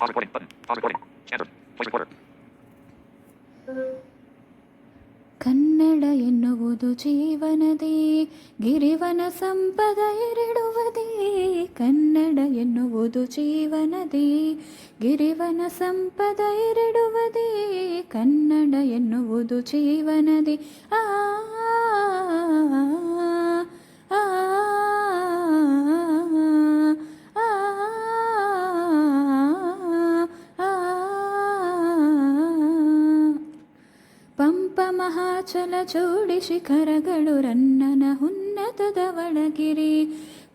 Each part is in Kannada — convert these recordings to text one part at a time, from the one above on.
Pause recording button. Pause recording. Voice recorder. Kannada ಎನ್ನುವುದು ಜೀವನದಿ, ಗಿರಿವನ ಸಂಪದ ಎರಡುವುದೇ ಕನ್ನಡ ಎನ್ನುವುದು ಜೀವನದಿ, ಗಿರಿವನ ಸಂಪದ ಎರಡುವುದೇ ಕನ್ನಡ ಎನ್ನುವುದು ಜೀವನದಿ ಆ ಮಹಾಚಲ ಚೂಡಿ ಶಿಖರಗಳು ರನ್ನನ ಉನ್ನತದ ಒಳಗಿರಿ.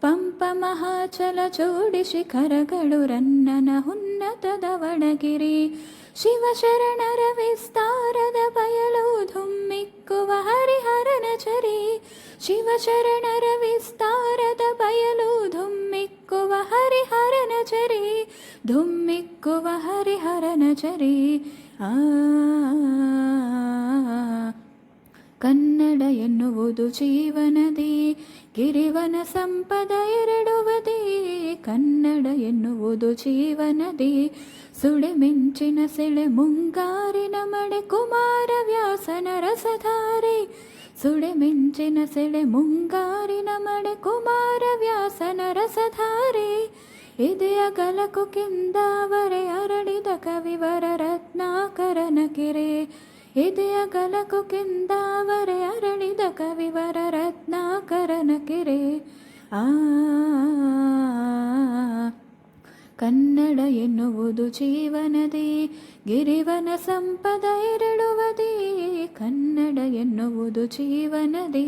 ಪಂಪ ಮಹಾಚಲ ಚೂಡಿ ಶಿಖರಗಳು ರನ್ನನ ಉನ್ನತದ ಒಳಗಿರಿ. ಶಿವಶರಣರ ವಿಸ್ತಾರದ ಬಯಲು ಧುಮ್ಮಿಕ್ಕುವ ಹರಿಹರನ ಚರಿ. ಶಿವಶರಣರ ವಿಸ್ತಾರದ ಬಯಲು ಧುಮ್ಮಿಕ್ಕುವ ಹರಿಹರನ ಚರಿ. ಧುಮ್ಮಿಕ್ಕುವ ಹರಿಹರನ ಚರಿ. ಆ ಕನ್ನಡ ಎನ್ನುವುದು ಜೀವನದಿ, ಗಿರಿವನ ಸಂಪದ ಎರಡುವುದೇ, ಕನ್ನಡ ಎನ್ನುವುದು ಜೀವನದಿ. ಸುಳೆ ಮಿಂಚಿನ ಸೆಳೆ ಮುಂಗಾರಿನ ಮಡೆ ಕುಮಾರ ವ್ಯಾಸನ ರಸಧಾರೆ. ಸುಳೆ ಮಿಂಚಿನ ಸೆಳೆ ಮುಂಗಾರಿನ ಮಡೆ ಕುಮಾರ ವ್ಯಾಸನ ರಸಧಾರೆ. ಇದೆಯ ಗಲಕು ಕಿಂದಾವರೆ ಅರಳಿದ ಕವಿವರ ರತ್ನಾಕರನ ಕೆರೆ. ಇದೆಯ ಗಲಕು ಕೆಂದಾವರೆ ಅರಳಿದ ಕವಿವರ ರತ್ನಾಕರನ ಕೆರೆ ಆ ಕನ್ನಡ ಎನ್ನುವುದು ಜೀವನದೇ ಗಿರಿವನ ಸಂಪದ ಎರಡುವುದೇ ಕನ್ನಡ ಎನ್ನುವುದು ಜೀವನದೇ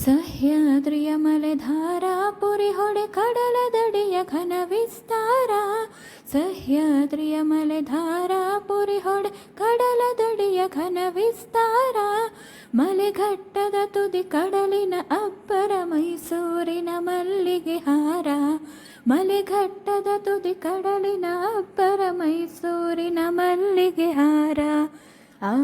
ಸಹ್ಯಾದ್ರಿಯ ಮಲೆಧಾರಾಪುರಿ ಹೊಡೆ ಕಡಲ ದಡಿಯ ಘನ ವಿಸ್ತಾರ ಸಹ್ಯಾದ್ರಿಯ ಮಲೆಧಾರಾಪುರಿ ಹೊಡೆ ಕಡಲ ದಡಿಯ ಘನ ವಿಸ್ತಾರ, ಮಲೆಘಟ್ಟದ ತುದಿ ಕಡಲಿನ ಅಬ್ಬರ ಮೈಸೂರಿನ ಮಲ್ಲಿಗೆ ಹಾರ, ಮಲೆಘಟ್ಟದ ತುದಿ ಕಡಲಿನ ಅಬ್ಬರ ಮೈಸೂರಿನ ಮಲ್ಲಿಗೆ ಹಾರ. ಆ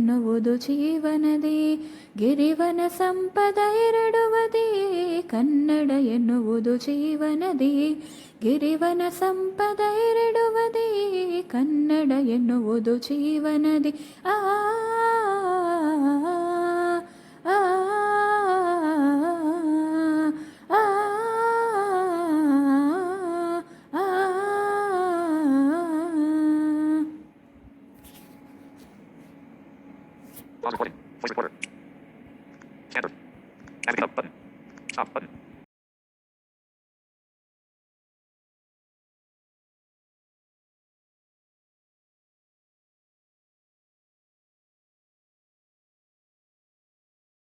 ಎನ್ನುವುದು ಜೀವನದಿ. ಗಿರಿವನ ಸಂಪದ ಎರಡುವದೇ. ಕನ್ನಡ ಎನ್ನುವುದು ಜೀವನದಿ. ಗಿರಿವನ ಸಂಪದ ಎರಡುವದೇ. ಕನ್ನಡ ಎನ್ನುವುದು ಜೀವನದೇ. ಆ Pause recording. Voice recorder. Standard. Navigate up button. Stop button.